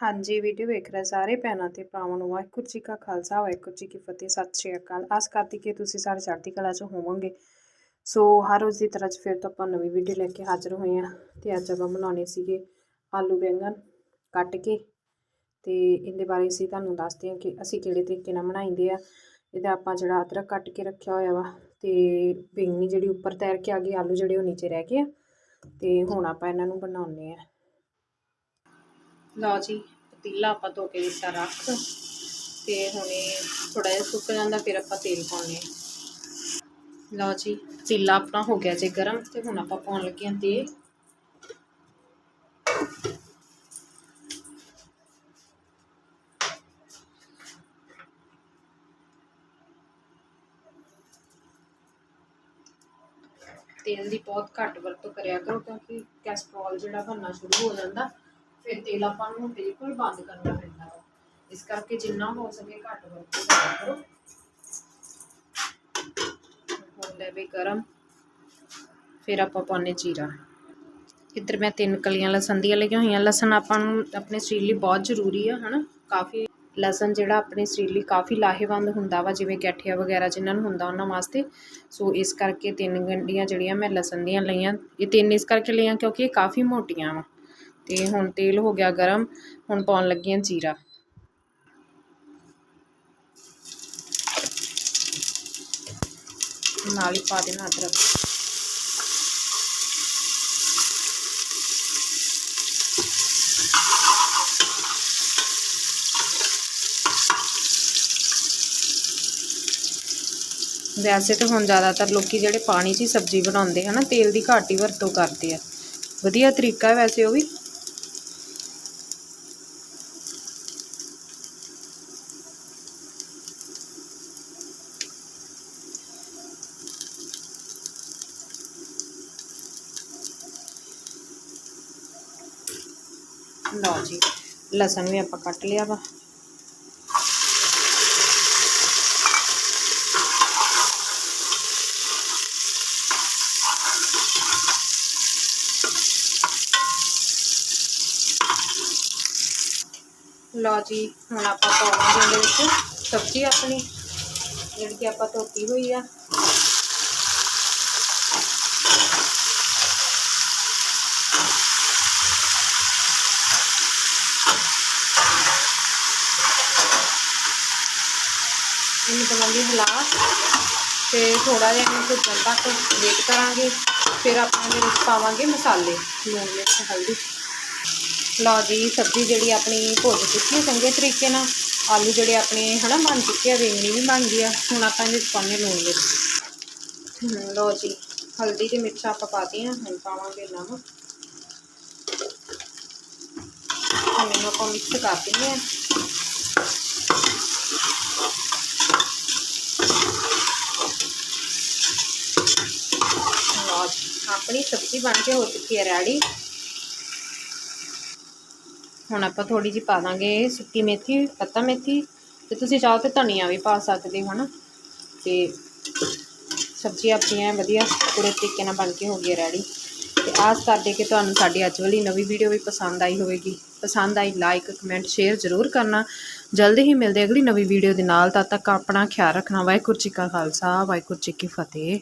ਹਾਂਜੀ, ਵੀਡੀਓ ਵੇਖ ਰਹੇ ਸਾਰੇ ਭੈਣਾਂ ਤੇ ਭਰਾਵਾਂ ਨੂੰ ਵਾਹਿਗੁਰੂ ਜੀ ਕਾ ਖਾਲਸਾ, ਵਾਹਿਗੁਰੂ ਜੀ ਕੀ ਫਤਿਹ, ਸਤਿ ਸ਼੍ਰੀ ਅਕਾਲ। ਆਸ ਕਰਦੀ ਕਿ ਤੁਸੀਂ ਸਾਰੇ ਚੜ੍ਹਦੀ ਕਲਾ 'ਚ ਹੋਵੋਗੇ। ਸੋ ਹਰ ਰੋਜ਼ ਦੀ ਤਰ੍ਹਾਂ 'ਚ ਫਿਰ ਤੋਂ ਆਪਾਂ ਨਵੀਂ ਵੀਡੀਓ ਲੈ ਕੇ ਹਾਜ਼ਰ ਹੋਏ ਹਾਂ ਤੇ ਅੱਜ ਆਪਾਂ ਬਣਾਉਣੇ ਸੀਗੇ ਆਲੂ ਬੈਂਗਣ ਕੱਟ ਕੇ ਤੇ ਇਹਦੇ ਬਾਰੇ ਅਸੀਂ ਤੁਹਾਨੂੰ ਦੱਸਦੇ ਹਾਂ ਕਿ ਅਸੀਂ ਕਿਹੜੇ ਤਰੀਕੇ ਨਾਲ ਬਣਾਈਦੇ ਆ। ਇਹਦਾ ਆਪਾਂ ਜਿਹੜਾ ਅਦਰਕ ਕੱਟ ਕੇ ਰੱਖਿਆ ਹੋਇਆ ਵਾ ਤੇ ਬੈਂਗਣੀ ਜਿਹੜੀ ਉੱਪਰ ਤੈਰ ਕੇ ਆ ਗਈ, ਆਲੂ ਜਿਹੜੇ ਉਹ ਨੀਚੇ ਰਹਿ ਗਏ ਆ। ਤੇ ਹੁਣ ਆਪਾਂ ਇਹਨਾਂ ਨੂੰ ਬਣਾਉਣੇ ਆ ਲਓ ਜੀ, ਪਤੀਲਾ ਆਪਾਂ ਧੋ ਕੇ ਦਿੱਤਾ ਰੱਖ ਤੇ ਹੁਣ ਇਹ ਥੋੜਾ ਜਿਹਾ ਸੁੱਕ ਜਾਂਦਾ, ਫਿਰ ਆਪਾਂ ਤੇਲ ਪਾਉਣੇ ਆ ਲਓ ਜੀ, ਪਤੀਲਾ ਆਪਣਾ ਹੋ ਗਿਆ ਜੇ ਗਰਮ ਤੇ ਹੁਣ ਆਪਾਂ ਪਾਉਣ ਲੱਗੇ ਹਾਂ ਤੇਲ। ਤੇਲ ਦੀ ਬਹੁਤ ਘੱਟ ਵਰਤੋਂ ਕਰਿਆ ਕਰੋ ਕਿਉਂਕਿ ਕੈਸਟਰੋਲ ਜਿਹੜਾ ਬਣਨਾ ਸ਼ੁਰੂ ਹੋ ਜਾਂਦਾ। ਫਿਰ ਤੇਲ ਆਪਾਂ ਨੂੰ ਬਿਲਕੁਲ ਬੰਦ ਕਰਨਾ ਪੈਂਦਾ ਵਾ। ਇਸ ਕਰਕੇ ਜਿੰਨਾ ਹੋ ਸਕੇ ਘੱਟ ਵਰਤੋਂ ਕਰੋ ਹੋ ਲੈ ਵੀ ਗਰਮ। ਫਿਰ ਆਪਾਂ ਪਾਉਣੇ ਜੀਰਾ। ਇੱਧਰ ਮੈਂ ਤਿੰਨ ਕਲੀਆਂ ਲਸਣ ਦੀਆਂ ਲਈਆਂ ਹੋਈਆਂ। ਲਸਣ ਆਪਾਂ ਨੂੰ ਆਪਣੇ ਸਰੀਰ ਲਈ ਬਹੁਤ ਜ਼ਰੂਰੀ ਆ, ਹਨਾ? ਕਾਫੀ ਲਸਣ ਜਿਹੜਾ ਆਪਣੇ ਸਰੀਰ ਲਈ ਕਾਫੀ ਲਾਹੇਵੰਦ ਹੁੰਦਾ ਵਾ, ਜਿਵੇਂ ਗੈਠੀਆ ਵਗੈਰਾ ਜਿਨ੍ਹਾਂ ਨੂੰ ਹੁੰਦਾ ਉਹਨਾਂ ਵਾਸਤੇ। ਸੋ ਇਸ ਕਰਕੇ ਤਿੰਨ ਗੰਢੀਆਂ ਜਿਹੜੀਆਂ ਮੈਂ ਲਸਣ ਦੀਆਂ ਲਈਆਂ। ਇਹ ਤਿੰਨ ਇਸ ਕਰਕੇ ਲਈਆਂ ਕਿਉਂਕਿ ਇਹ ਕਾਫੀ ਮੋਟੀਆਂ ਵਾ। ਤੇ ਹੁਣ ਤੇਲ ਹੋ ਗਿਆ ਗਰਮ, ਹੁਣ ਪਾਉਣ ਲੱਗੀ ਹਾਂ ਜੀਰਾ। ਨਾਲ ਹੀ ਪਾ ਦੇਣਾ ਅਦਰਕ। ਵੈਸੇ ਤਾਂ ਹੁਣ ਜ਼ਿਆਦਾਤਰ ਲੋਕੀ ਜਿਹੜੇ ਪਾਣੀ 'ਚ ਹੀ ਸਬਜ਼ੀ ਬਣਾਉਂਦੇ ਹਨਾ ਤੇਲ ਦੀ ਘੱਟ ਹੀ ਵਰਤੋਂ ਕਰਦੇ ਆ। ਵਧੀਆ ਤਰੀਕਾ ਵੈਸੇ ਉਹ ਵੀ। ਲਓ ਜੀ, ਲਸਣ ਵੀ ਆਪਾਂ ਕੱਟ ਲਿਆ ਵਾ। ਲਓ ਜੀ, ਹੁਣ ਆਪਾਂ ਪਾਵਾਂਗੇ ਇਹਦੇ ਵਿੱਚ ਸਬਜ਼ੀ ਆਪਣੀ, ਜਿਹੜੀ ਕਿ ਆਪਾਂ ਧੋਤੀ ਹੋਈ ਆ। ਇਹਨੂੰ ਕਰਾਂਗੇ ਹਿਲਾ। ਤੇ ਥੋੜਾ ਜਿਹਾ ਇਹਨੂੰ ਭੁੱਜਣ ਤੱਕ ਵੇਟ ਕਰਾਂਗੇ। ਫਿਰ ਆਪਾਂ ਇਹਦੇ ਵਿੱਚ ਪਾਵਾਂਗੇ ਮਸਾਲੇ। ਲੂਣ, ਮਿਰਚ, ਹਲਦੀ। ਲਓ ਜੀ, ਸਬਜ਼ੀ ਜਿਹੜੀ ਆਪਣੀ ਭੁੱਜ ਚੁੱਕੀ ਹੈ ਚੰਗੇ ਤਰੀਕੇ ਨਾਲ। ਆਲੂ ਜਿਹੜੇ ਆਪਣੇ, ਹਨਾ, ਬਣ ਚੁੱਕੇ ਆ ਵੇਂਗਣੀ ਵੀ ਬਣ ਗਈ ਆ। ਹੁਣ ਆਪਾਂ ਇਹਦੇ ਵਿੱਚ ਪਾਉਂਦੇ ਲੂਣ, ਮਿਰਚ। ਲਓ ਜੀ, ਹਲਦੀ ਤੇ ਮਿਰਚ ਆਪਾਂ ਪਾਤੀਆਂ ਹੁਣ ਪਾਵਾਂਗੇ ਨਮਕ। ਹੁਣ ਇਹਨੂੰ ਆਪਾਂ ਮਿਕਸ ਕਰ ਦਿੰਦੇ ਆ ਲਓ ਜੀ ਆਪਣੀ ਸਬਜ਼ੀ ਬਣ ਕੇ ਹੋ ਚੁੱਕੀ ਹੈ ਰੈਡੀ। ਹੁਣ ਆਪਾਂ ਥੋੜੀ ਜਿਹੀ ਪਾ ਦਾਂਗੇ ਸੁੱਕੀ ਮੇਥੀ, ਪੱਤਾ ਮੇਥੀ ਤੇ ਤੁਸੀਂ ਚਾਹੋ ਤੇ ਧਨੀਆ ਵੀ ਪਾ ਸਕਦੇ ਹੋ ਨਾ ਤੇ ਸਬਜ਼ੀ ਆਪਣੀਆਂ ਵਧੀਆ ਪੂਰੇ ਤਰੀਕੇ ਨਾਲ ਬਣ ਕੇ ਹੋ ਗਈ ਰੈਡੀ। ਤੇ ਆਸ ਕਰਦੇ ਕਿ ਤੁਹਾਨੂੰ ਸਾਡੀ ਅੱਜ ਵਾਲੀ ਨਵੀਂ ਵੀਡੀਓ ਵੀ ਪਸੰਦ ਆਈ ਹੋਵੇਗੀ। ਪਸੰਦ ਆਈ ਲਾਈਕ, ਕਮੈਂਟ, ਸ਼ੇਅਰ ਜ਼ਰੂਰ ਕਰਨਾ। ਜਲਦੀ ਹੀ ਮਿਲਦੇ ਅਗਲੀ ਨਵੀਂ ਵੀਡੀਓ ਦੇ ਨਾਲ। ਤਦ ਤੱਕ ਆਪਣਾ ਖਿਆਲ ਰੱਖਣਾ। ਵਾਹਿਗੁਰੂ ਜੀ ਕਾ ਖਾਲਸਾ, ਵਾਹਿਗੁਰੂ ਜੀ ਕੀ ਫਤਿਹ।